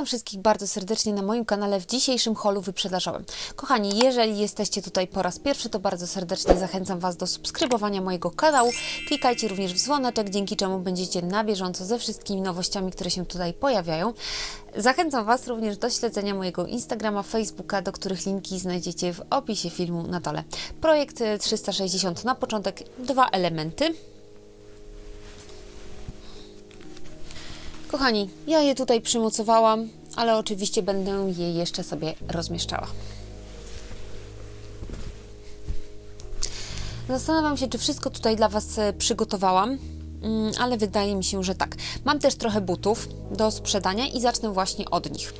Witam wszystkich bardzo serdecznie na moim kanale w dzisiejszym holu wyprzedażowym. Kochani, jeżeli jesteście tutaj po raz pierwszy, to bardzo serdecznie zachęcam Was do subskrybowania mojego kanału. Klikajcie również w dzwoneczek, dzięki czemu będziecie na bieżąco ze wszystkimi nowościami, które się tutaj pojawiają. Zachęcam Was również do śledzenia mojego Instagrama, Facebooka, do których linki znajdziecie w opisie filmu na dole. Projekt e, 360 na początek, dwa elementy. Kochani, ja je tutaj przymocowałam, ale oczywiście będę je jeszcze sobie rozmieszczała. Zastanawiam się, czy wszystko tutaj dla Was e, przygotowałam, mm, ale wydaje mi się, że tak. Mam też trochę butów do sprzedania i zacznę właśnie od nich.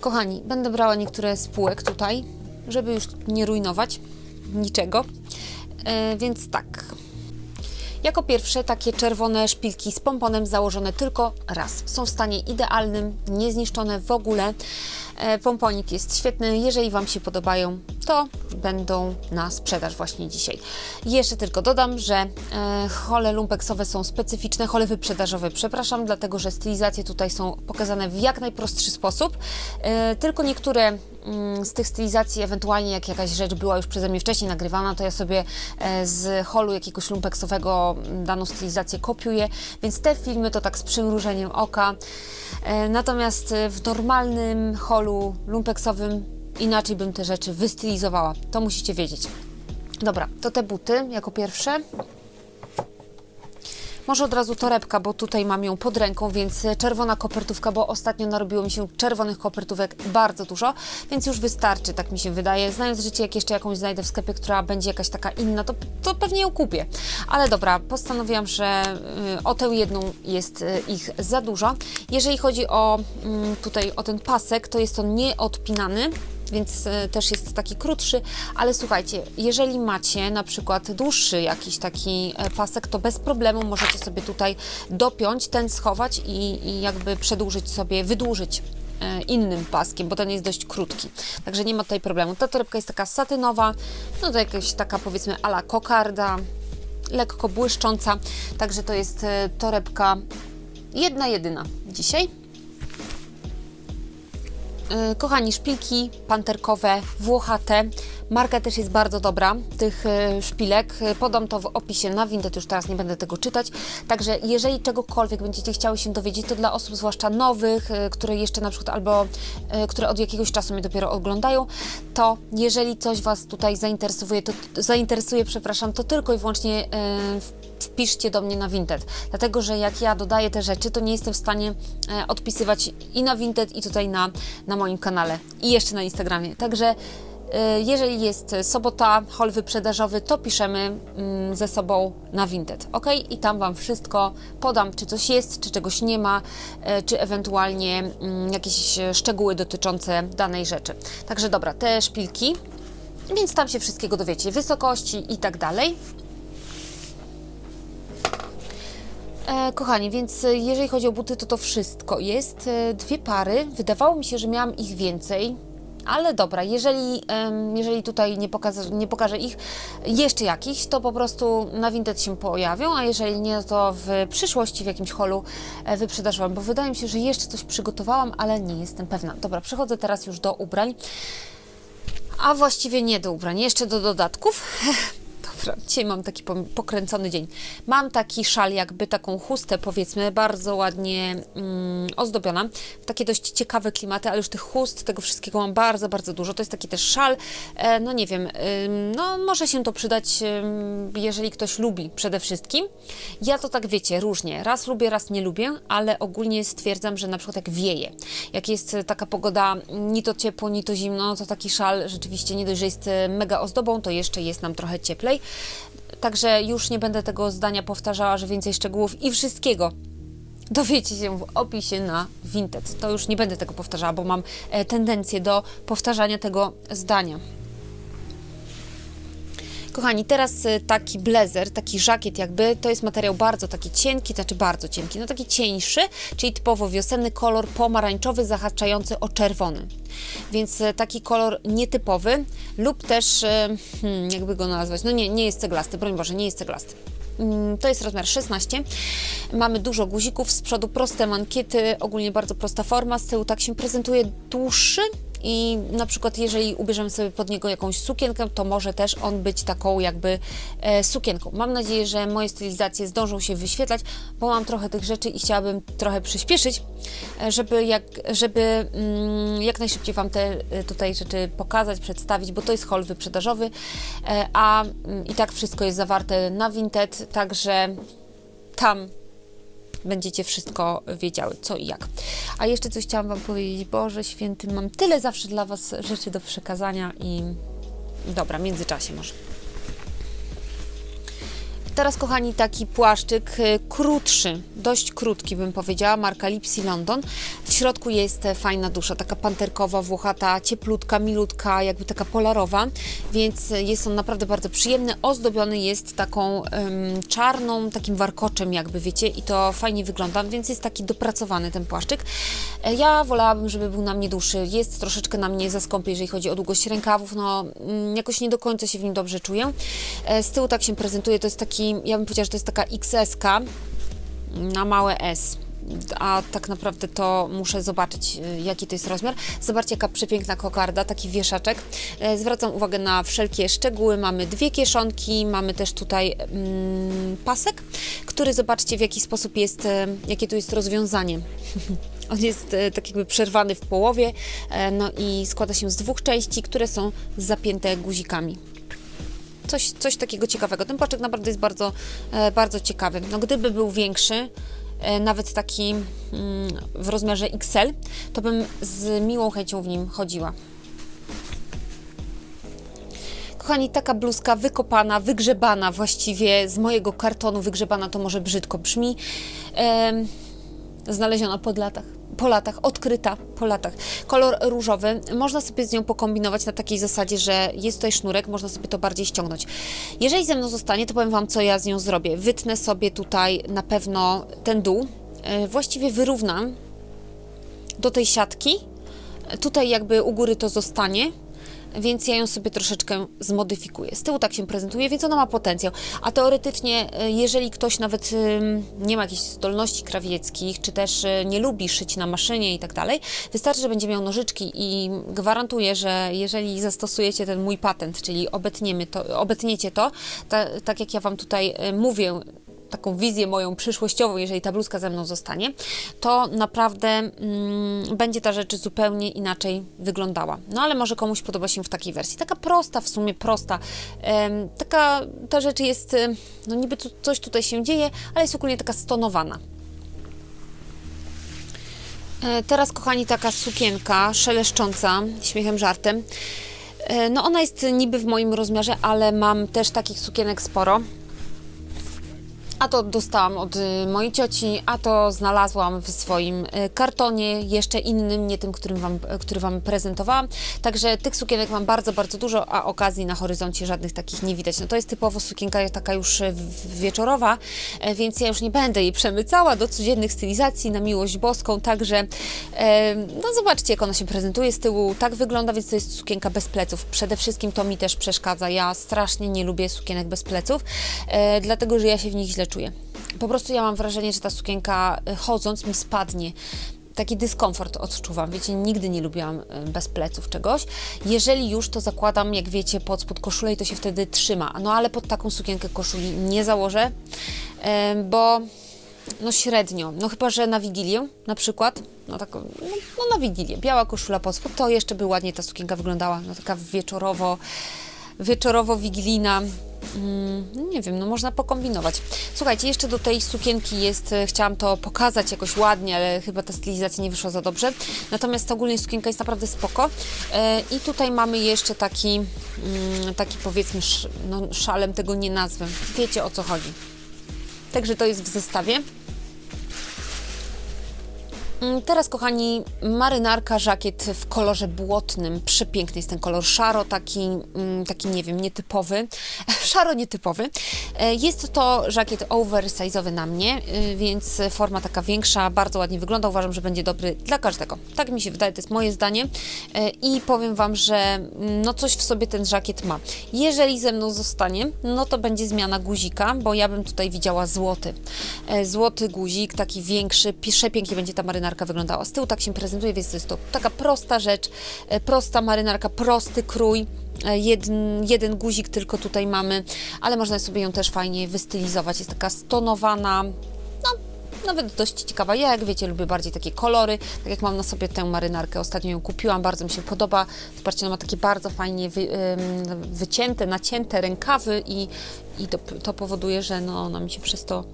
Kochani, będę brała niektóre z półek tutaj, żeby już nie rujnować niczego. E, więc tak, jako pierwsze takie czerwone szpilki z pomponem założone tylko raz. Są w stanie idealnym, niezniszczone w ogóle. E, Pomponik jest świetny. Jeżeli Wam się podobają, to będą na sprzedaż właśnie dzisiaj. Jeszcze tylko dodam, że e, hole lumpeksowe są specyficzne, hole wyprzedażowe, przepraszam, dlatego że stylizacje tutaj są pokazane w jak najprostszy sposób. E, Tylko niektóre mm, z tych stylizacji, ewentualnie jak jakaś rzecz była już przeze mnie wcześniej nagrywana, to ja sobie e, z holu jakiegoś lumpeksowego mm, daną stylizację kopiuję, więc te filmy to tak z przymrużeniem oka. E, Natomiast e, w normalnym holu lumpeksowym inaczej bym te rzeczy wystylizowała. To musicie wiedzieć. Dobra, to te buty jako pierwsze. Może od razu torebka, bo tutaj mam ją pod ręką, więc czerwona kopertówka, bo ostatnio narobiło mi się czerwonych kopertówek bardzo dużo, więc już wystarczy, tak mi się wydaje. Znając życie, jak jeszcze jakąś znajdę w sklepie, która będzie jakaś taka inna, to, to pewnie ją kupię. Ale dobra, postanowiłam, że y, o tę jedną jest y, ich za dużo. Jeżeli chodzi o mm, tutaj o ten pasek, to jest on nieodpinany, więc e, też jest taki krótszy, ale słuchajcie, jeżeli macie na przykład dłuższy jakiś taki e, pasek, to bez problemu możecie sobie tutaj dopiąć, ten schować i, i jakby przedłużyć sobie, wydłużyć e, innym paskiem, bo ten jest dość krótki. Także nie ma tutaj problemu. Ta torebka jest taka satynowa, no to jakaś taka powiedzmy ala kokarda, lekko błyszcząca, także to jest torebka jedna jedyna dzisiaj. E, Kochani, szpilki panterkowe, włochate. Marka też jest bardzo dobra, tych e, szpilek. E, Podam to w opisie na Vinted, już teraz nie będę tego czytać. Także jeżeli czegokolwiek będziecie chciały się dowiedzieć, to dla osób zwłaszcza nowych, które jeszcze na przykład albo które od jakiegoś czasu mnie dopiero oglądają, to jeżeli coś Was tutaj zainteresuje, to zainteresuje, przepraszam, to tylko i wyłącznie w- wpiszcie do mnie na Vinted. Dlatego, że jak ja dodaję te rzeczy, to nie jestem w stanie e, odpisywać i na Vinted, i tutaj na, na moim kanale, i jeszcze na Instagramie. Także e, jeżeli jest sobota, hol wyprzedażowy, to piszemy mm, ze sobą na Vinted, ok? I tam Wam wszystko podam, czy coś jest, czy czegoś nie ma, e, czy ewentualnie mm, jakieś szczegóły dotyczące danej rzeczy. Także dobra, te szpilki, więc tam się wszystkiego dowiecie, wysokości i tak dalej. E, kochani, więc e, jeżeli chodzi o buty, to to wszystko jest. E, dwie pary. Wydawało mi się, że miałam ich więcej. Ale dobra, jeżeli, jeżeli tutaj nie pokażę, nie pokażę ich jeszcze jakichś, to po prostu na Vinted się pojawią, a jeżeli nie, to w przyszłości w jakimś holu e, wyprzedażowym, bo wydaje mi się, że jeszcze coś przygotowałam, ale nie jestem pewna. Dobra, przechodzę teraz już do ubrań, a właściwie nie do ubrań, jeszcze do dodatków. Dobra, dzisiaj mam taki pokręcony dzień. Mam taki szal, jakby taką chustę, powiedzmy, bardzo ładnie mm, ozdobiona. Takie dość ciekawe klimaty, ale już tych chust, tego wszystkiego mam bardzo, bardzo dużo. To jest taki też szal, e, no nie wiem, ym, no może się to przydać, ym, jeżeli ktoś lubi przede wszystkim. Ja to tak wiecie, różnie. Raz lubię, raz nie lubię, ale ogólnie stwierdzam, że na przykład jak wieje, jak jest e, taka pogoda, ni to ciepło, ni to zimno, to taki szal rzeczywiście nie dość, że jest e, mega ozdobą, to jeszcze jest nam trochę cieplej. Także już nie będę tego zdania powtarzała, że więcej szczegółów i wszystkiego dowiecie się w opisie na Vinted. To już nie będę tego powtarzała, bo mam e, tendencję do powtarzania tego zdania. Kochani, teraz e, taki blazer, taki żakiet jakby, to jest materiał bardzo taki cienki, znaczy bardzo cienki, no taki cieńszy, czyli typowo wiosenny kolor pomarańczowy zahaczający o czerwony. Więc e, taki kolor nietypowy lub też, e, hmm, jakby go nazwać, no nie, nie jest ceglasty, broń Boże, nie jest ceglasty. mm, to jest rozmiar 16. Mamy dużo guzików, z przodu proste mankiety, ogólnie bardzo prosta forma, z tyłu tak się prezentuje dłuższy i na przykład jeżeli ubierzemy sobie pod niego jakąś sukienkę, to może też on być taką jakby e, sukienką. Mam nadzieję, że moje stylizacje zdążą się wyświetlać, bo mam trochę tych rzeczy i chciałabym trochę przyspieszyć, e, żeby jak, żeby mm, jak najszybciej Wam te e, tutaj rzeczy pokazać, przedstawić, bo to jest haul wyprzedażowy, e, a mm, i tak wszystko jest zawarte na Vinted, także tam będziecie wszystko wiedziały, co i jak. A jeszcze coś chciałam Wam powiedzieć. Boże święty, mam tyle zawsze dla Was rzeczy do przekazania i dobra, w międzyczasie może. Teraz, kochani, taki płaszczyk y, krótszy, dość krótki bym powiedziała, marka Lipsy London. W środku jest e, fajna dusza, taka panterkowa, włochata, cieplutka, milutka, jakby taka polarowa, więc e, jest on naprawdę bardzo przyjemny. Ozdobiony jest taką em, czarną, takim warkoczem jakby, wiecie, i to fajnie wygląda, więc jest taki dopracowany ten płaszczyk. E, Ja wolałabym, żeby był na mnie dłuższy. Jest troszeczkę na mnie za skąpy, jeżeli chodzi o długość rękawów, no mm, jakoś nie do końca się w nim dobrze czuję. Z tyłu tak się prezentuje, to jest taki, ja bym powiedziała, że to jest taka XS-ka na małe S. A tak naprawdę to muszę zobaczyć, y, jaki to jest rozmiar. Zobaczcie, jaka przepiękna kokarda, taki wieszaczek. E, Zwracam uwagę na wszelkie szczegóły. Mamy dwie kieszonki, mamy też tutaj mm, pasek, który zobaczcie, w jaki sposób jest, e, jakie tu jest rozwiązanie. On jest e, tak jakby przerwany w połowie, no i składa się z dwóch części, które są zapięte guzikami coś, coś takiego ciekawego. Ten płaczek naprawdę jest bardzo, e, bardzo ciekawy. No, gdyby był większy, e, nawet taki mm, w rozmiarze XL, to bym z miłą chęcią w nim chodziła. Kochani, taka bluzka wykopana, wygrzebana właściwie z mojego kartonu, wygrzebana to może brzydko brzmi, em, znaleziona pod latach. Po latach, odkryta po latach. Kolor różowy. Można sobie z nią pokombinować na takiej zasadzie, że jest tutaj sznurek, można sobie to bardziej ściągnąć. Jeżeli ze mną zostanie, to powiem Wam, co ja z nią zrobię. Wytnę sobie tutaj na pewno ten dół. E, Właściwie wyrównam do tej siatki. Tutaj jakby u góry to zostanie, więc ja ją sobie troszeczkę zmodyfikuję. Z tyłu tak się prezentuje, więc ona ma potencjał. A teoretycznie, e, jeżeli ktoś nawet nie ma jakichś zdolności krawieckich, czy też e, nie lubi szyć na maszynie i tak dalej, wystarczy, że będzie miał nożyczki i gwarantuję, że jeżeli zastosujecie ten mój patent, czyli obetniemy to, obetniecie to, ta, tak jak ja Wam tutaj e, mówię, taką wizję moją przyszłościową, jeżeli ta bluzka ze mną zostanie, to naprawdę mm, będzie ta rzecz zupełnie inaczej wyglądała. No ale może komuś podoba się w takiej wersji. Taka prosta, w sumie prosta. Taka ta rzecz jest, em, no niby tu, coś tutaj się dzieje, ale jest ogólnie taka stonowana. E, Teraz, kochani, taka sukienka szeleszcząca, śmiechem, żartem. E, No ona jest niby w moim rozmiarze, ale mam też takich sukienek sporo. A to dostałam od y, mojej cioci, a to znalazłam w swoim y, kartonie, jeszcze innym, nie tym, którym wam, który Wam prezentowałam. Także tych sukienek mam bardzo, bardzo dużo, a okazji na horyzoncie żadnych takich nie widać. No to jest typowo sukienka taka już y, wieczorowa, e, więc ja już nie będę jej przemycała do codziennych stylizacji na miłość boską, także e, no zobaczcie, jak ona się prezentuje z tyłu. Tak wygląda, więc to jest sukienka bez pleców. Przede wszystkim to mi też przeszkadza. Ja strasznie nie lubię sukienek bez pleców, e, dlatego że ja się w nich źle czuję. Po prostu ja mam wrażenie, że ta sukienka e, chodząc mi spadnie. Taki dyskomfort odczuwam. Wiecie, nigdy nie lubiłam e, bez pleców czegoś. Jeżeli już, to zakładam, jak wiecie, pod spód koszulę i to się wtedy trzyma. No ale pod taką sukienkę koszuli nie założę, bo no średnio. No chyba, że na Wigilię na przykład. No tak, no, no na Wigilię. Biała koszula pod spód, to jeszcze by ładnie ta sukienka wyglądała. No taka wieczorowo, wieczorowo-wigilijna. Mm, nie wiem, no można pokombinować. Słuchajcie, jeszcze do tej sukienki jest, e, chciałam to pokazać jakoś ładnie, ale chyba ta stylizacja nie wyszła za dobrze. Natomiast ogólnie sukienka jest naprawdę spoko. E, I tutaj mamy jeszcze taki, mm, taki powiedzmy, no szalem tego nie nazwę. Wiecie o co chodzi. Także to jest w zestawie. Mm, Teraz, kochani, marynarka, żakiet w kolorze błotnym. Przepiękny jest ten kolor. Szaro, taki, mm, taki nie wiem, nietypowy. Szaro, nietypowy. E, Jest to żakiet oversize'owy na mnie, y, więc forma taka większa, bardzo ładnie wygląda. Uważam, że będzie dobry dla każdego. Tak mi się wydaje, to jest moje zdanie. E, I powiem Wam, że mm, no coś w sobie ten żakiet ma. Jeżeli ze mną zostanie, no to będzie zmiana guzika, bo ja bym tutaj widziała złoty. E, Złoty guzik, taki większy, przepięknie będzie ta marynarka wyglądała. Z tyłu tak się prezentuje, więc to jest to taka prosta rzecz, e, prosta marynarka, prosty krój. E, Jeden, jeden guzik tylko tutaj mamy, ale można sobie ją też fajnie wystylizować. Jest taka stonowana, no nawet dość ciekawa. Ja, jak wiecie, lubię bardziej takie kolory. Tak jak mam na sobie tę marynarkę, ostatnio ją kupiłam, bardzo mi się podoba. Zobaczcie, ona ma takie bardzo fajnie wy, wycięte, nacięte rękawy i, i to, to powoduje, że no, ona mi się przez to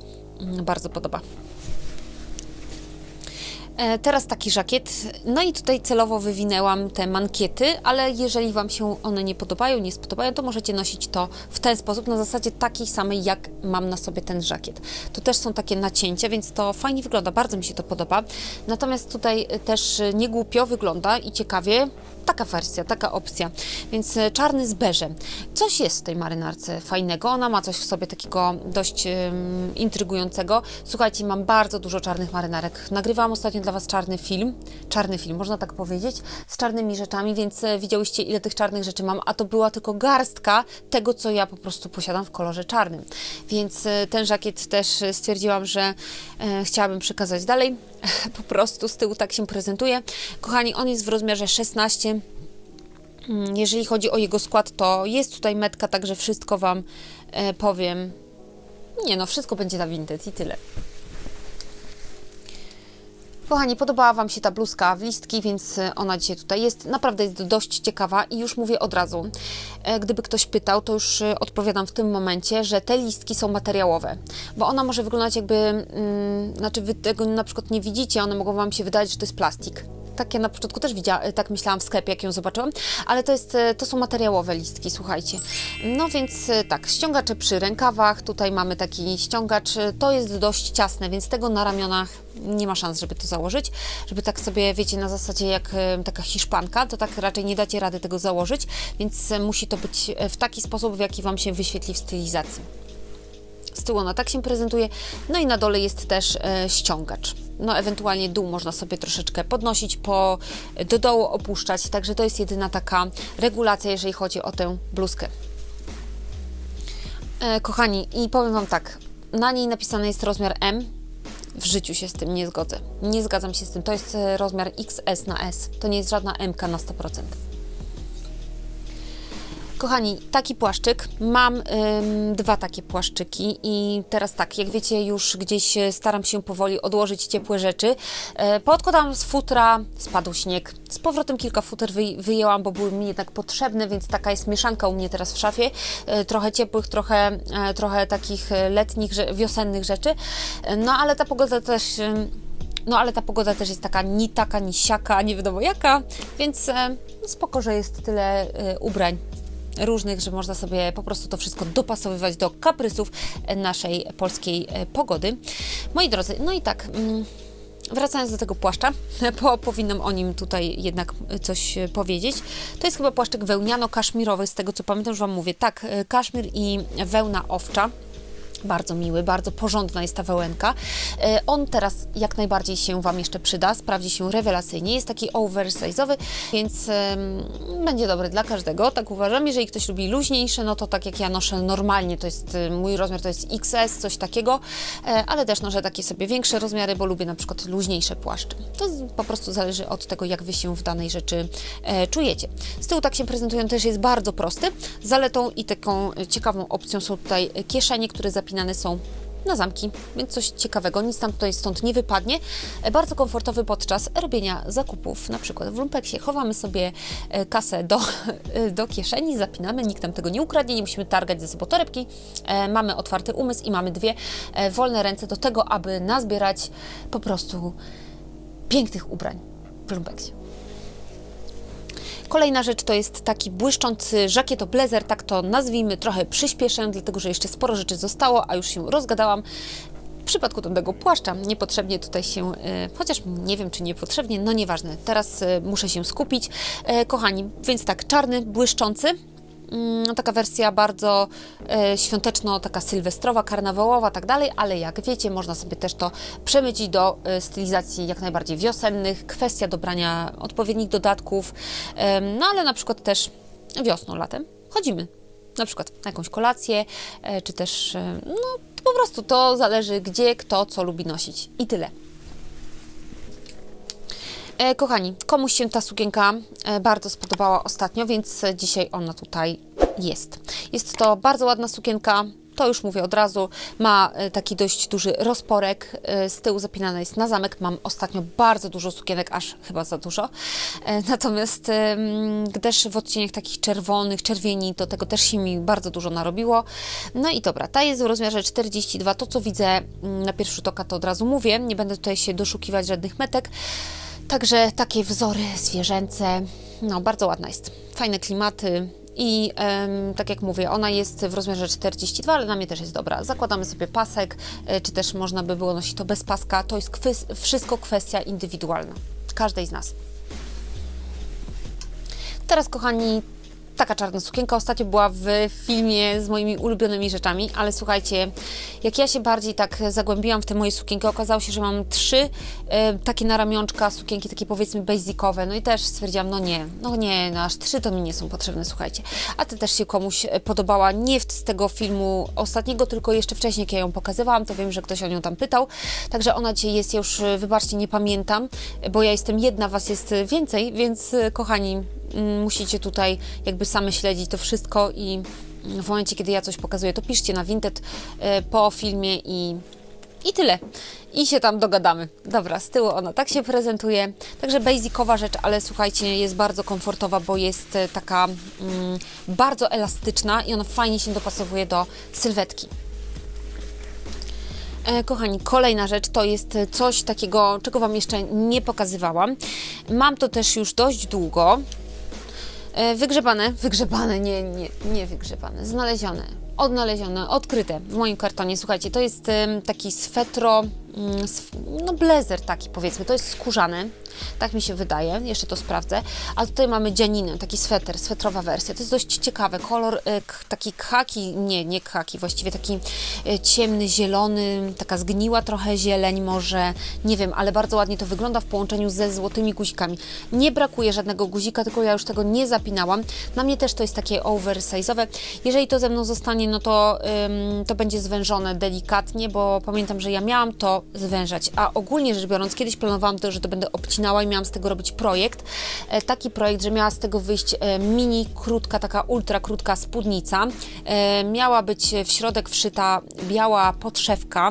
mm, bardzo podoba. E, Teraz taki żakiet. No i tutaj celowo wywinęłam te mankiety, ale jeżeli Wam się one nie podobają, nie spodobają, to możecie nosić to w ten sposób, na zasadzie takiej samej, jak mam na sobie ten żakiet. To też są takie nacięcia, więc to fajnie wygląda, bardzo mi się to podoba. Natomiast tutaj e, też e, nie głupio wygląda i ciekawie taka wersja, taka opcja. Więc e, czarny z beżem. Coś jest w tej marynarce fajnego. Ona ma coś w sobie takiego dość ym, intrygującego. Słuchajcie, mam bardzo dużo czarnych marynarek. Nagrywałam ostatnio dla Was czarny film. Czarny film, można tak powiedzieć, z czarnymi rzeczami, więc e, widziałyście, ile tych czarnych rzeczy mam, a to była tylko garstka tego, co ja po prostu posiadam w kolorze czarnym. Więc e, ten żakiet też stwierdziłam, że e, chciałabym przekazać dalej. Po prostu z tyłu tak się prezentuje. Kochani, on jest w rozmiarze 16. Mm, Jeżeli chodzi o jego skład, to jest tutaj metka, także wszystko Wam e, powiem. Nie no, wszystko będzie na Vinted i tyle. Kochani, podobała Wam się ta bluzka w listki, więc e, ona dzisiaj tutaj jest. Naprawdę jest dość ciekawa i już mówię od razu. E, Gdyby ktoś pytał, to już e, odpowiadam w tym momencie, że te listki są materiałowe, bo ona może wyglądać jakby, mm, znaczy Wy tego na przykład nie widzicie, one mogą Wam się wydać, że to jest plastik. Tak ja na początku też widziała, tak myślałam w sklepie, jak ją zobaczyłam, ale to, jest, e, to są materiałowe listki, słuchajcie. No więc e, tak, ściągacze przy rękawach, tutaj mamy taki ściągacz, e, to jest dość ciasne, więc tego na ramionach nie ma szans, żeby to założyć, żeby tak sobie, wiecie, na zasadzie jak taka hiszpanka, to tak raczej nie dacie rady tego założyć, więc musi to być w taki sposób, w jaki Wam się wyświetli w stylizacji. Z tyłu ona tak się prezentuje, no i na dole jest też e, ściągacz. No ewentualnie dół można sobie troszeczkę podnosić, po, do dołu opuszczać, także to jest jedyna taka regulacja, jeżeli chodzi o tę bluzkę. E, kochani, i powiem Wam tak, na niej napisany jest rozmiar M, w życiu się z tym nie zgodzę. Nie zgadzam się z tym. To jest e, rozmiar XS na S. To nie jest żadna MK na 100%. Kochani, taki płaszczyk. Mam ym, dwa takie płaszczyki i teraz tak, jak wiecie, już gdzieś e, staram się powoli odłożyć ciepłe rzeczy. E, poodkładałam z futra, spadł śnieg. Z powrotem kilka futer wyj- wyjęłam, bo były mi jednak potrzebne, więc taka jest mieszanka u mnie teraz w szafie. E, trochę ciepłych, trochę, e, trochę takich letnich, wiosennych rzeczy. No ale ta pogoda też... no ale ta pogoda też jest taka ni taka, ni siaka, nie wiadomo jaka, więc e, spoko, że jest tyle e, ubrań różnych, że można sobie po prostu to wszystko dopasowywać do kaprysów e, naszej polskiej e, pogody. Moi drodzy, no i tak. mm, Wracając do tego płaszcza, bo powinnam o nim tutaj jednak coś e, powiedzieć. To jest chyba płaszczyk wełniano-kaszmirowy, z tego co pamiętam, już Wam mówię. Tak, e, kaszmir i wełna owcza. Bardzo miły, bardzo porządna jest ta wełenka. E, On teraz jak najbardziej się Wam jeszcze przyda, sprawdzi się rewelacyjnie. Jest taki oversize'owy, więc będzie dobry dla każdego, tak uważam. Jeżeli ktoś lubi luźniejsze, no to tak jak ja noszę normalnie, to jest mój rozmiar to jest XS, coś takiego, e, ale też noszę takie sobie większe rozmiary, bo lubię na przykład luźniejsze płaszcze. To po prostu zależy od tego, jak Wy się w danej rzeczy e, czujecie. Z tyłu tak się prezentują, też jest bardzo prosty. Zaletą i taką ciekawą opcją są tutaj kieszenie, które zapinane są na zamki, więc coś ciekawego, nic tam tutaj stąd nie wypadnie. E, Bardzo komfortowy podczas robienia zakupów, na przykład w lumpeksie. Chowamy sobie e, kasę do, e, do kieszeni, zapinamy, nikt nam tego nie ukradnie, nie musimy targać ze sobą torebki. Mamy otwarty umysł i mamy dwie wolne ręce do tego, aby nazbierać po prostu pięknych ubrań w lumpeksie. Kolejna rzecz to jest taki błyszczący żakieto blazer, tak to nazwijmy, trochę przyspieszę, dlatego że jeszcze sporo rzeczy zostało, a już się rozgadałam. w przypadku tamtego płaszcza niepotrzebnie tutaj się, e, chociaż nie wiem czy niepotrzebnie, no nieważne, teraz e, muszę się skupić. E, kochani, więc tak, czarny, błyszczący, Mm, taka wersja bardzo e, świąteczno, taka sylwestrowa, karnawałowa, tak dalej, ale jak wiecie, można sobie też to przemycić do e, stylizacji jak najbardziej wiosennych, kwestia dobrania odpowiednich dodatków, em, no ale na przykład też wiosną, latem chodzimy, na przykład na jakąś kolację, e, czy też, e, no po prostu to zależy gdzie, kto, co lubi nosić. I tyle. E, kochani, komuś się ta sukienka e, bardzo spodobała ostatnio, więc dzisiaj ona tutaj jest. Jest to bardzo ładna sukienka. To już mówię od razu, ma e, taki dość duży rozporek, e, z tyłu zapinana jest na zamek. Mam ostatnio bardzo dużo sukienek, aż chyba za dużo. E, Natomiast też w odcieniach takich czerwonych, czerwieni, do tego też się mi bardzo dużo narobiło. No i dobra, ta jest w rozmiarze 42. To co widzę mm, na pierwszy rzut oka to od razu mówię, nie będę tutaj się doszukiwać żadnych metek. Także takie wzory zwierzęce, no bardzo ładna jest. Fajne klimaty i em, tak jak mówię, ona jest w rozmiarze 42, ale na mnie też jest dobra. Zakładamy sobie pasek, e, czy też można by było nosić to bez paska. To jest wszystko kwestia indywidualna, każdej z nas. Teraz, kochani, taka czarna sukienka. Ostatnio była w filmie z moimi ulubionymi rzeczami, ale słuchajcie, jak ja się bardziej tak zagłębiłam w te moje sukienki, okazało się, że mam trzy e, takie na ramionczka sukienki, takie powiedzmy basicowe, no i też stwierdziłam, no nie, no nie, no aż trzy to mi nie są potrzebne, słuchajcie. A ty też się komuś e, podobała, nie z tego filmu ostatniego, tylko jeszcze wcześniej, jak ja ją pokazywałam, to wiem, że ktoś o nią tam pytał, także ona dzisiaj jest, już, e, wybaczcie, nie pamiętam, bo ja jestem jedna, was jest więcej, więc kochani, mm, musicie tutaj jakby same śledzić to wszystko i w momencie, kiedy ja coś pokazuję, to piszcie na Vinted e, po filmie i, i tyle. I się tam dogadamy. Dobra, z tyłu ona tak się prezentuje. Także basicowa rzecz, ale słuchajcie, jest bardzo komfortowa, bo jest e, taka mm, bardzo elastyczna i ona fajnie się dopasowuje do sylwetki. E, Kochani, kolejna rzecz to jest coś takiego, czego Wam jeszcze nie pokazywałam. Mam to też już dość długo. E, Wygrzebane, wygrzebane, nie, nie, nie wygrzebane, znalezione, odnalezione, odkryte w moim kartonie. Słuchajcie, to jest taki swetro, mm, no blazer taki powiedzmy, to jest skórzany, tak mi się wydaje, jeszcze to sprawdzę. A tutaj mamy dzianinę, taki sweter, swetrowa wersja. To jest dość ciekawe, kolor e, taki khaki, nie, nie khaki, właściwie taki e, ciemny, zielony, taka zgniła trochę zieleń może, nie wiem, ale bardzo ładnie to wygląda w połączeniu ze złotymi guzikami. Nie brakuje żadnego guzika, tylko ja już tego nie zapinałam. Na mnie też to jest takie oversize'owe. Jeżeli to ze mną zostanie, no to, ym, to będzie zwężone delikatnie, bo pamiętam, że ja miałam to zwężać, a ogólnie rzecz biorąc, kiedyś planowałam to, że to będę obcinała i miałam z tego robić projekt. E, taki projekt, że miała z tego wyjść e, mini, krótka, taka ultra krótka spódnica. E, miała być w środek wszyta biała podszewka,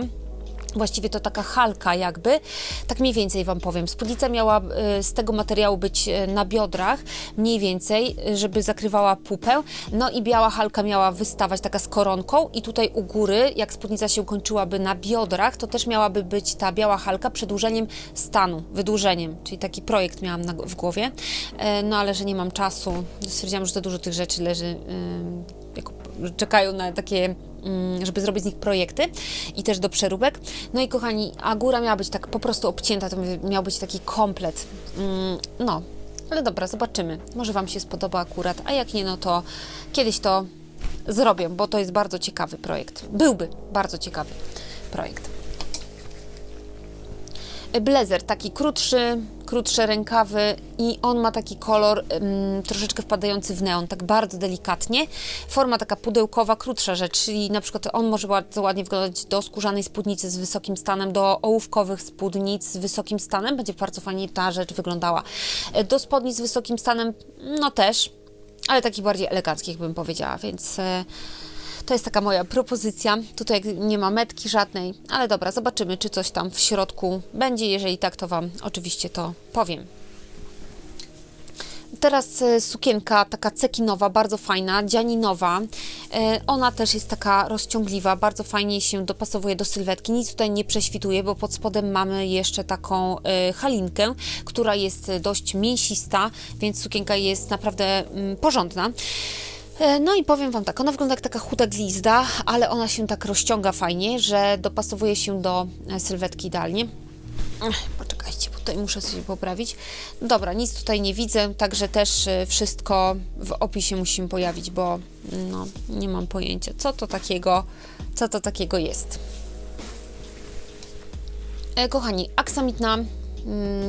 Właściwie to taka halka jakby, tak mniej więcej Wam powiem. Spódnica miała e, z tego materiału być e, na biodrach, mniej więcej, e, żeby zakrywała pupę. No i biała halka miała wystawać taka z koronką i tutaj u góry, jak spódnica się kończyłaby na biodrach, to też miałaby być ta biała halka przedłużeniem stanu, wydłużeniem, czyli taki projekt miałam na, w głowie. E, No ale że nie mam czasu, stwierdziłam, że za dużo tych rzeczy leży czekają na takie, mm, żeby zrobić z nich projekty i też do przeróbek. No i kochani, a góra miała być tak po prostu obcięta, to miał być taki komplet. Mm, No, ale dobra, zobaczymy. Może Wam się spodoba akurat, a jak nie, no to kiedyś to zrobię, bo to jest bardzo ciekawy projekt. Byłby bardzo ciekawy projekt. Blazer taki krótszy, krótsze rękawy i on ma taki kolor ym, troszeczkę wpadający w neon, tak bardzo delikatnie. Forma taka pudełkowa, krótsza rzecz, czyli na przykład on może bardzo ładnie wyglądać do skórzanej spódnicy z wysokim stanem, do ołówkowych spódnic z wysokim stanem, będzie bardzo fajnie ta rzecz wyglądała. E, Do spodni z wysokim stanem, no też, ale takich bardziej eleganckich bym powiedziała, więc... E, to jest taka moja propozycja. Tutaj nie ma metki żadnej, ale dobra, zobaczymy, czy coś tam w środku będzie. Jeżeli tak, to Wam oczywiście to powiem. Teraz e, sukienka taka cekinowa, bardzo fajna, dzianinowa. E, Ona też jest taka rozciągliwa, bardzo fajnie się dopasowuje do sylwetki. Nic tutaj nie prześwituje, bo pod spodem mamy jeszcze taką e, halinkę, która jest dość mięsista, więc sukienka jest naprawdę mm, porządna. E, No i powiem Wam tak, ona wygląda jak taka chuda glizda, ale ona się tak rozciąga fajnie, że dopasowuje się do e, sylwetki idealnie. Ech, Poczekajcie, bo tutaj muszę sobie poprawić. Dobra, nic tutaj nie widzę, także też e, wszystko w opisie musimy pojawić, bo no, nie mam pojęcia, co to takiego, co to takiego jest. E, kochani, aksamitna mm,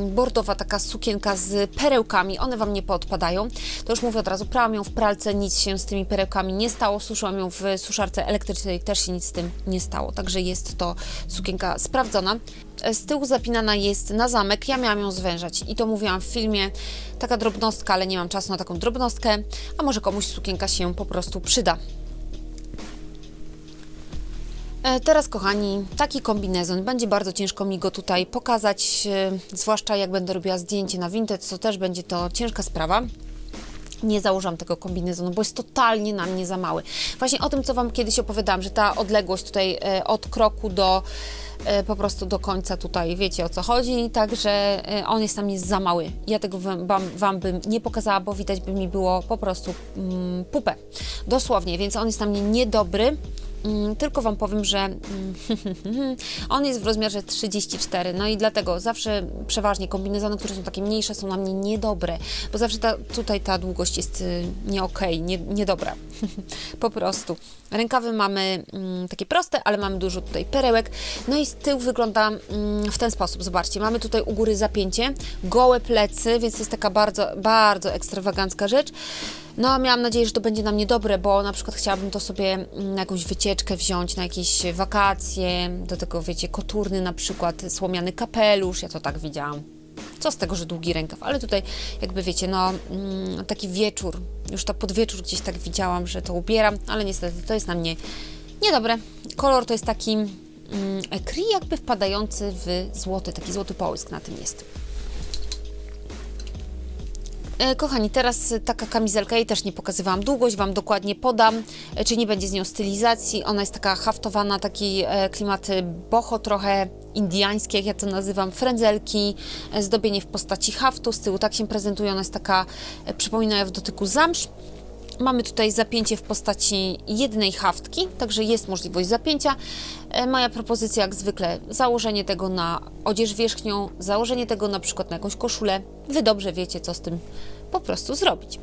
bordowa taka sukienka z perełkami, one Wam nie podpadają. To już mówię od razu, prałam ją w pralce, nic się z tymi perełkami nie stało, suszyłam ją w suszarce elektrycznej, też się nic z tym nie stało, także jest to sukienka sprawdzona. E, Z tyłu zapinana jest na zamek, ja miałam ją zwężać i to mówiłam w filmie, taka drobnostka, ale nie mam czasu na taką drobnostkę, a może komuś sukienka się po prostu przyda. E, Teraz, kochani, taki kombinezon. Będzie bardzo ciężko mi go tutaj pokazać, e, zwłaszcza jak będę robiła zdjęcie na Vinted, to też będzie to ciężka sprawa. Nie założam tego kombinezonu, bo jest totalnie na mnie za mały. Właśnie o tym, co Wam kiedyś opowiadałam, że ta odległość tutaj e, od kroku do po prostu do końca tutaj, wiecie o co chodzi, także on jest na mnie za mały. Ja tego wam, wam, wam bym nie pokazała, bo widać by mi było po prostu mm, pupę. Dosłownie, więc on jest na mnie niedobry. Mm, Tylko Wam powiem, że mm, on jest w rozmiarze 34, no i dlatego zawsze przeważnie kombinezony, które są takie mniejsze, są na mnie niedobre, bo zawsze ta, tutaj ta długość jest y, nie okej, nie, niedobra. po prostu. Rękawy mamy mm, takie proste, ale mamy dużo tutaj perełek. No i z tyłu wygląda w ten sposób. Zobaczcie, mamy tutaj u góry zapięcie, gołe plecy, więc to jest taka bardzo, bardzo ekstrawagancka rzecz. No, miałam nadzieję, że to będzie na mnie dobre, bo na przykład chciałabym to sobie mm, na jakąś wycieczkę wziąć, na jakieś wakacje, do tego, wiecie, koturny na przykład, słomiany kapelusz, ja to tak widziałam. Co z tego, że długi rękaw, ale tutaj jakby wiecie, no mm, taki wieczór, już to pod wieczór gdzieś tak widziałam, że to ubieram, ale niestety to jest na mnie niedobre. Kolor to jest taki mm, ekri jakby wpadający w złoty, taki złoty połysk na tym jest. E, Kochani, teraz taka kamizelka, jej też nie pokazywałam. Długość Wam dokładnie podam, e, czy nie będzie z nią stylizacji. Ona jest taka haftowana, taki e, klimat boho trochę indiański, jak ja to nazywam, frędzelki, zdobienie w postaci haftu. Z tyłu tak się prezentuje, ona jest taka, przypomina w dotyku zamsz. Mamy tutaj zapięcie w postaci jednej haftki, także jest możliwość zapięcia. E, Moja propozycja jak zwykle założenie tego na odzież wierzchnią, założenie tego na przykład na jakąś koszulę. Wy dobrze wiecie, co z tym po prostu zrobić.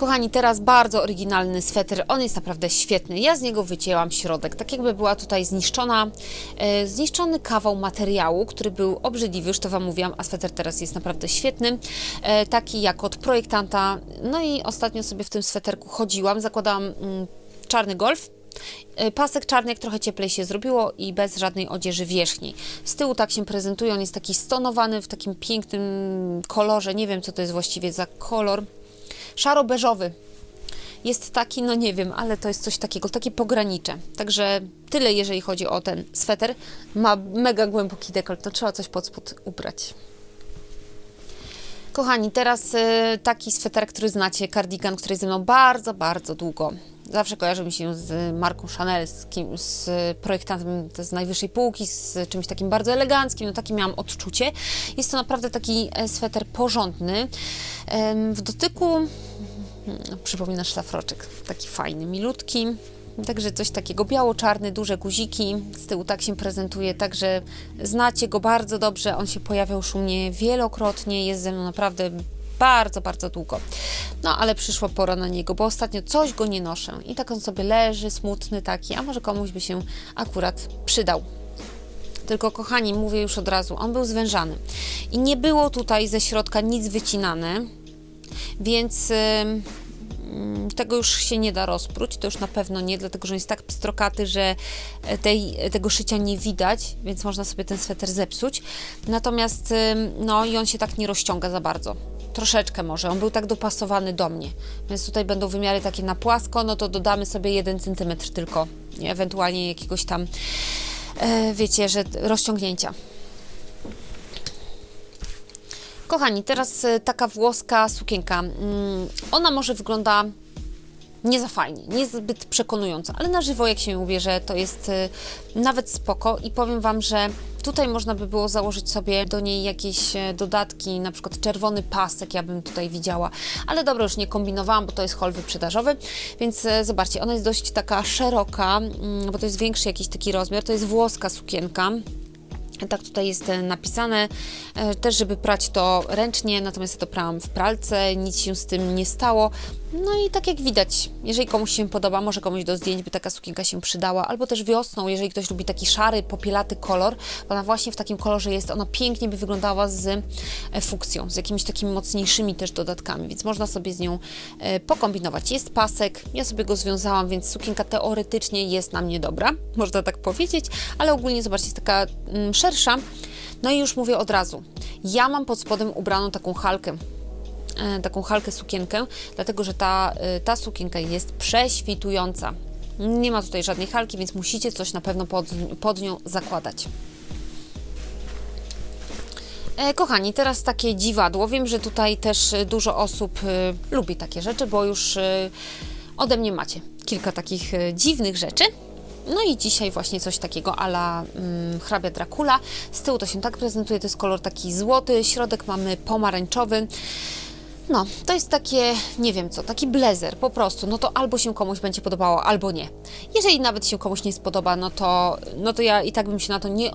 Kochani, teraz bardzo oryginalny sweter. On jest naprawdę świetny. Ja z niego wycięłam środek, tak jakby była tutaj zniszczona, e, zniszczony kawał materiału, który był obrzydliwy, już to Wam mówiłam, a sweter teraz jest naprawdę świetny. E, taki jak od projektanta. No i ostatnio sobie w tym sweterku chodziłam, zakładałam mm, czarny golf. E, Pasek czarny, trochę cieplej się zrobiło i bez żadnej odzieży wierzchniej. Z tyłu tak się prezentuje, on jest taki stonowany w takim pięknym kolorze. Nie wiem, co to jest właściwie za kolor szaro-beżowy. Jest taki, no nie wiem, ale to jest coś takiego, takie pogranicze. Także tyle, jeżeli chodzi o ten sweter. Ma mega głęboki dekolt, to trzeba coś pod spód ubrać. Kochani, teraz y, taki sweter, który znacie, cardigan, który jest ze mną bardzo, bardzo długo. Zawsze kojarzy mi się z marką Chanel, z, kim, z projektantem z najwyższej półki, z czymś takim bardzo eleganckim. No takie miałam odczucie. Jest to naprawdę taki e, sweter porządny. W dotyku hmm, przypomina szlafroczek, taki fajny, milutki. Także coś takiego biało-czarny, duże guziki, z tyłu tak się prezentuje, także znacie go bardzo dobrze, on się pojawiał już u mnie wielokrotnie, jest ze mną naprawdę bardzo, bardzo długo. No ale przyszła pora na niego, bo ostatnio coś go nie noszę i tak on sobie leży, smutny taki, a może komuś by się akurat przydał. Tylko kochani, mówię już od razu, on był zwężany i nie było tutaj ze środka nic wycinane, więc mm, tego już się nie da rozpróć, to już na pewno nie, dlatego że jest tak pstrokaty, że e, tej, tego szycia nie widać, więc można sobie ten sweter zepsuć. Natomiast no i on się tak nie rozciąga za bardzo. Troszeczkę może, on był tak dopasowany do mnie, więc tutaj będą wymiary takie na płasko, no to dodamy sobie 1 cm tylko, nie? ewentualnie jakiegoś tam, e, wiecie, że rozciągnięcia. Kochani, teraz e, taka włoska sukienka. Mm, Ona może wygląda nie za fajnie, niezbyt przekonująco, ale na żywo jak się ubierze, to jest e, nawet spoko. I powiem Wam, że Tutaj można by było założyć sobie do niej jakieś e, dodatki, na przykład czerwony pasek, ja bym tutaj widziała, ale dobra, już nie kombinowałam, bo to jest hol wyprzedażowy, więc e, zobaczcie, ona jest dość taka szeroka, mm, bo to jest większy jakiś taki rozmiar, to jest włoska sukienka, tak tutaj jest e, napisane, też żeby prać to ręcznie, natomiast ja to prałam w pralce, nic się z tym nie stało. No i tak jak widać, jeżeli komuś się podoba, może komuś do zdjęć by taka sukienka się przydała, albo też wiosną, jeżeli ktoś lubi taki szary, popielaty kolor, bo ona właśnie w takim kolorze jest, ona pięknie by wyglądała z e, fukcją, z jakimiś takimi mocniejszymi też dodatkami, więc można sobie z nią e, pokombinować. Jest pasek, ja sobie go związałam, więc sukienka teoretycznie jest na mnie dobra, można tak powiedzieć, ale ogólnie zobaczcie, jest taka mm, szersza. No i już mówię od razu, ja mam pod spodem ubraną taką halkę, taką halkę sukienkę, dlatego że ta, e, ta sukienka jest prześwitująca. Nie ma tutaj żadnej halki, więc musicie coś na pewno pod, pod nią zakładać. E, Kochani, teraz takie dziwadło. Wiem, że tutaj też e, dużo osób e, lubi takie rzeczy, bo już e, ode mnie macie kilka takich e, dziwnych rzeczy. No i dzisiaj właśnie coś takiego ala mm, hrabia Dracula. Z tyłu to się tak prezentuje, to jest kolor taki złoty, środek mamy pomarańczowy. No, to jest takie, nie wiem co, taki blazer po prostu. No to albo się komuś będzie podobało, albo nie. Jeżeli nawet się komuś nie spodoba, no to, no to ja i tak bym się na to nie,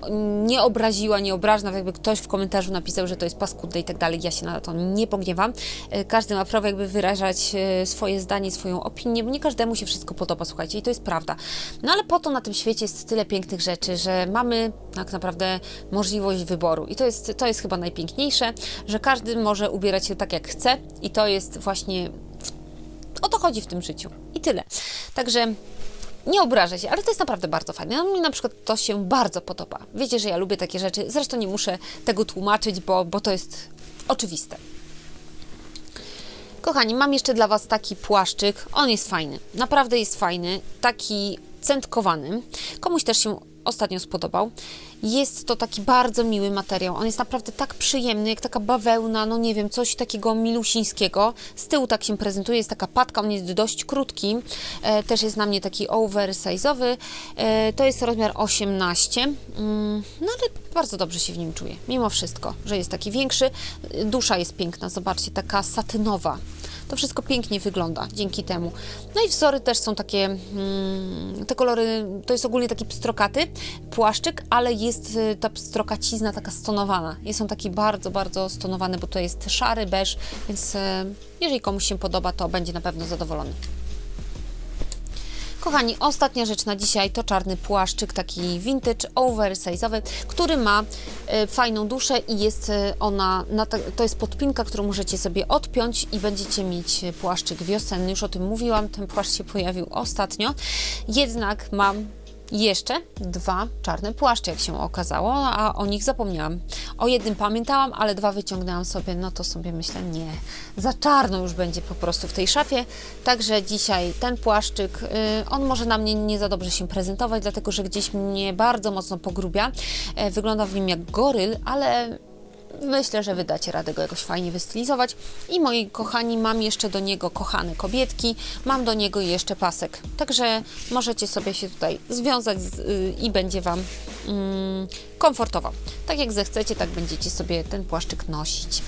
nie obraziła, nie obrażę, nawet jakby ktoś w komentarzu napisał, że to jest paskudne i tak dalej, ja się na to nie pogniewam. E, Każdy ma prawo jakby wyrażać e, swoje zdanie, swoją opinię, bo nie każdemu się wszystko podoba, słuchajcie, i to jest prawda. No ale po to na tym świecie jest tyle pięknych rzeczy, że mamy tak naprawdę możliwość wyboru i to jest, to jest chyba najpiękniejsze, że każdy może ubierać się tak jak chce i to jest właśnie o to chodzi w tym życiu. I tyle. Także nie obrażę się, ale to jest naprawdę bardzo fajne. No, na przykład to się bardzo podoba. Wiecie, że ja lubię takie rzeczy. Zresztą nie muszę tego tłumaczyć, bo, bo to jest oczywiste. Kochani, mam jeszcze dla Was taki płaszczyk. On jest fajny. Naprawdę jest fajny. Taki centkowany. Komuś też się ostatnio spodobał. Jest to taki bardzo miły materiał. On jest naprawdę tak przyjemny, jak taka bawełna, no nie wiem, coś takiego milusińskiego. Z tyłu tak się prezentuje, jest taka patka, on jest dość krótki. E, też jest na mnie taki oversize'owy. E, to jest rozmiar 18. Mm, no ale bardzo dobrze się w nim czuję, mimo wszystko, że jest taki większy. Dusza jest piękna, zobaczcie, taka satynowa. To wszystko pięknie wygląda dzięki temu. No i wzory też są takie, mm, te kolory, to jest ogólnie taki pstrokaty płaszczyk, ale jest y, ta pstrokacizna taka stonowana. Jest on taki bardzo, bardzo stonowany, bo to jest szary, beż, więc y, jeżeli komuś się podoba, to będzie na pewno zadowolony. Kochani, ostatnia rzecz na dzisiaj to czarny płaszczyk, taki vintage, oversize'owy, który ma e, fajną duszę i jest e, ona, to jest podpinka, którą możecie sobie odpiąć i będziecie mieć e, płaszczyk wiosenny. Już o tym mówiłam, ten płaszcz się pojawił ostatnio. Jednak mam jeszcze dwa czarne płaszcze, jak się okazało, a o nich zapomniałam. O jednym pamiętałam, ale dwa wyciągnęłam sobie, no to sobie myślę, nie, za czarno już będzie po prostu w tej szafie. Także dzisiaj ten płaszczyk, y, on może na mnie nie za dobrze się prezentować, dlatego że gdzieś mnie bardzo mocno pogrubia. E, Wygląda w nim jak goryl, ale Myślę, że wydacie radę go jakoś fajnie wystylizować. I moi kochani, mam jeszcze do niego kochane kobietki, mam do niego jeszcze pasek. Także możecie sobie się tutaj związać z, y, i będzie Wam mm, komfortowo. Tak jak zechcecie, tak będziecie sobie ten płaszczyk nosić.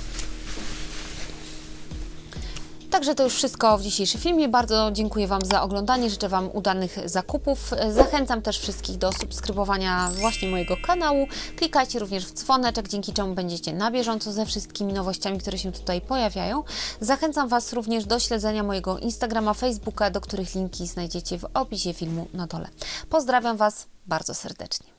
Także to już wszystko w dzisiejszym filmie. Bardzo dziękuję Wam za oglądanie. Życzę Wam udanych zakupów. Zachęcam też wszystkich do subskrybowania właśnie mojego kanału. Klikajcie również w dzwoneczek, dzięki czemu będziecie na bieżąco ze wszystkimi nowościami, które się tutaj pojawiają. Zachęcam Was również do śledzenia mojego Instagrama, Facebooka, do których linki znajdziecie w opisie filmu na dole. Pozdrawiam Was bardzo serdecznie.